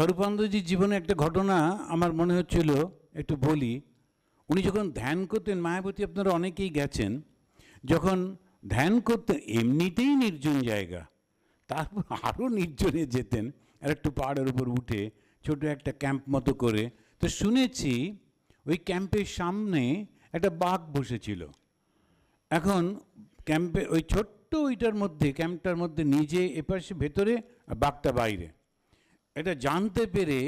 স্বরূপানন্দজির জীবনে একটা ঘটনা আমার মনে হচ্ছিল, একটু বলি। উনি যখন ধ্যান করতেন, মায়াবতী আপনারা অনেকেই গেছেন, যখন ধ্যান করতেন, এমনিতেই নির্জন জায়গা, তারপর আরও নির্জনে যেতেন, আর একটু পাহাড়ের উপর উঠে, ছোট একটা ক্যাম্প মতো করে। তো শুনেছি, ওই ক্যাম্পের সামনে একটা বাঘ বসেছিল। এখন ক্যাম্পে ওই ছোট্ট ওইটার মধ্যে, ক্যাম্পটার মধ্যে নিজে এপাশে, ভেতরে, আর বাঘটা বাইরে। এটা জানতে পেরে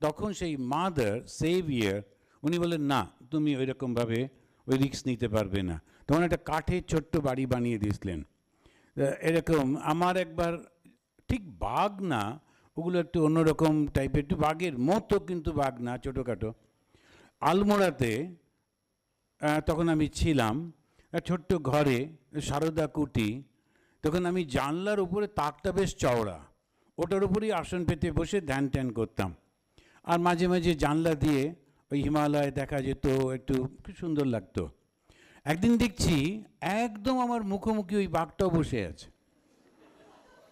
তখন সেই মাদার, সেভিয়ার, উনি বলেন না, তুমি ওই রকমভাবে ওই রিস্ক নিতে পারবে না। তখন একটা কাঠের ছোট্ট বাড়ি বানিয়ে দিয়েছিলেন। এরকম আমার একবার ঠিক বাঘ না, ওগুলো একটু অন্যরকম টাইপের, একটু বাঘের মতো কিন্তু বাঘ না, ছোটোখাটো। আলমোড়াতে তখন আমি ছিলাম ছোট্ট ঘরে, সারদা কুটি। তখন আমি জানলার উপরে তাকটা বেশ চওড়া। ওটার উপরেই আসন পেতে বসে ধ্যান ট্যান করতাম। আর মাঝে মাঝে জানলা দিয়ে ওই হিমালয় দেখা যেত, একটু খুব সুন্দর লাগতো। একদিন দেখছি একদম আমার মুখোমুখি ওই বাঘটাও বসে আছে।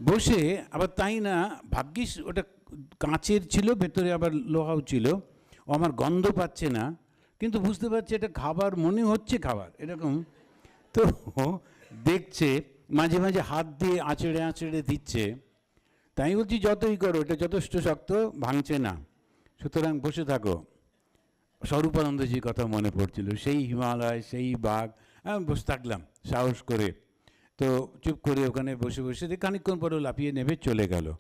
বসে আবার তাই না, ভাগ্যিস ওটা কাঁচের ছিল, ভেতরে আবার লোহাও ছিল। ও আমার গন্ধ পাচ্ছে না, কিন্তু বুঝতে পারছি এটা খাবার, মনে হচ্ছে খাবার, এরকম। তো দেখছে, মাঝে মাঝে হাত দিয়ে আঁচড়ে আঁচড়ে দিচ্ছে। তাই বলছি, যতই করো, এটা যথেষ্ট শক্ত, ভাঙছে না। সুতরাং বসে থাকো। স্বরূপানন্দজির কথা মনে পড়ছিল। সেই হিমালয়, সেই বাঘ, আমি বসে থাকলাম, সাহস করে। তো চুপ করে ওখানে বসে বসে খানিক্ষণ খানিকক্ষণ পরে লাফিয়ে নেবে চলে গেল।